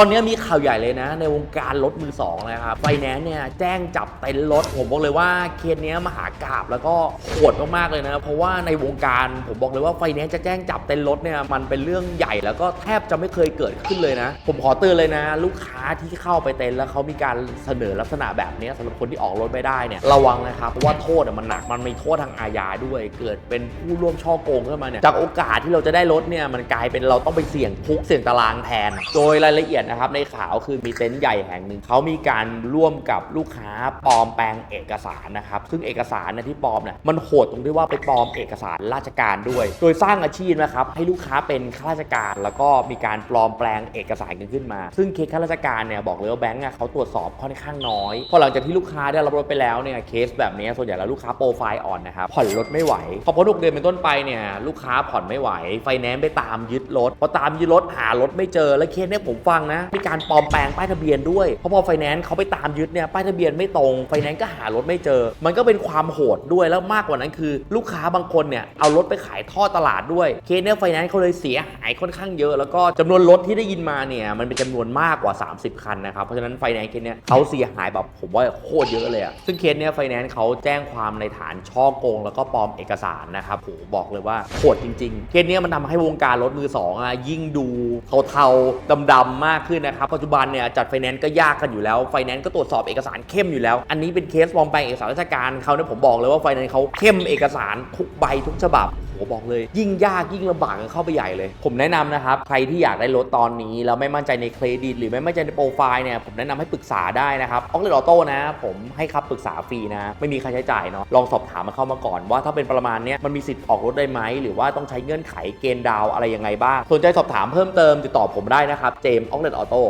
ตอนนี้มีข่าวใหญ่เลยนะ ในวงการรถมือสองนะครับไฟแนนซ์เนี่ยแจ้งจับเต็นท์รถ ผมบอกเลยว่าเคสเนี้ยมหากราบแล้วก็โหดมากๆเลยนะ เพราะว่าในวงการผมบอกเลยว่าไฟแนนซ์จะแจ้งจับเต็นท์รถเนี่ยมันเป็นเรื่องใหญ่แล้วก็แทบจะไม่เคยเกิดขึ้นเลยนะ ผมขอเตือนเลยนะ ลูกค้าที่เข้าไปเต็นท์แล้วเขามีการเสนอลักษณะแบบเนี้ยสำหรับคนที่ออกรถไม่ได้เนี่ยระวังนะครับเพราะว่าโทษอะมันหนักมันมีโทษทางอาญาด้วย เกิดเป็นผู้ร่วมช่อโกงขึ้นมาเนี่ยจากโอกาสที่เราจะได้รถเนี่ยมันกลายเป็นเราต้องไปเสี่ยงคุกเสี่ยงตารางแทน โดยรายละเอียดนะครับในข่าวคือมีเต็นท์ใหญ่แห่งหนึ่งเขามีการร่วมกับลูกค้าปลอมแปลงเอกสารนะครับซึ่งเอกสารเนยที่ปลอมเนี่ยมันโหดตรงที่ว่าไปปลอมเอกสารราชการด้วย โดยสร้างอาชีพนะครับให้ลูกค้าเป็นข้าราชการ แล้วก็มีการปลอมแปลงเอกสารกันขึ้นมา ซึ่งเคสข้าราชการเนี่ยบอกเลยว่าแบงก์อะเขาตรวจสอบค่อนข้างน้อยพอหลังจากที่ลูกค้าได้รับรถไปแล้วเนี่ยเคสแบบนี้ส่วนใหญ่แล้วลูกค้าโปรไฟล์อ่อนนะครับผ่อนรถไม่ไหวพอพ้นหกเดือนเป็นต้นไปเนี่ยลูกค้าผ่อนไม่ไหวไฟแนนซ์ไปตามยึดรถพอตามยึดรถหารถไม่เจอแล้วเคสเนี่ยผมฟังนะมีการปลอมแปลงป้ายทะเบียนด้วย เพราะพอไฟแนนซ์เขาไปตามยึดเนี่ยป้ายทะเบียนไม่ตรงไฟแนนซ์ก็หารถไม่เจอ มันก็เป็นความโหดด้วยแล้วมากกว่านั้นคือ ลูกค้าบางคนเนี่ยเอารถไปขายท่อตลาดด้วยเคสเนี่ยไฟแนนซ์เขาเลยเสียหายค่อนข้างเยอะ แล้วก็จำนวนรถที่ได้ยินมาเนี่ยมันเป็นจำนวนมากกว่า 30 คันนะครับเพราะฉะนั้นไฟแนนซ์เคสเนี่ยเขาเสียหายแบบผมว่าโคตรเยอะเลยอะซึ่งเคสเนี่ยไฟแนนซ์เขาแจ้งความในฐานช่อโกง แล้วก็ปลอมเอกสารนะครับโหบอกเลยว่าโหดจริงๆเคสเนี้ยมันทำให้วงการรถมือสองอะยิ่งดูเทาๆดำๆมากขึ้นนะครับ ปัจจุบันเนี่ยจัดไฟแนนซ์ก็ยากกันอยู่แล้ว ไฟแนนซ์ก็ตรวจสอบเอกสารเข้มอยู่แล้ว อันนี้เป็นเคสปลอมแปลงเอกสารราชการเขาเนี่ยผมบอกเลยว่าไฟแนนซ์เขาเข้มเอกสารทุกใบทุกฉบับ บอกเลย ยิ่งยากยิ่งลำบากกันเข้าไปใหญ่เลย ผมแนะนำนะครับ ใครที่อยากได้รถตอนนี้ แล้วไม่มั่นใจในเครดิต หรือไม่มั่นใจในโปรไฟล์เนี่ยผมแนะนำให้ปรึกษาได้นะครับออกเลดออโต้นะ ผมให้คำปรึกษาฟรีนะ ไม่มีค่าใช้จ่ายเนาะลองสอบถามมาเข้ามาก่อนว่าถ้าเป็นประมาณเนี้ยมันมีสิทธิ์ออกรถได้ไหมหรือว่าต้องใช้เงื่อนไขเกณฑ์ดาวอะไรยังไงบ้างสนใจสอบถามเพิ่มเติมติดต่อผมได้นะครับเจมส์ออกเลดออโต้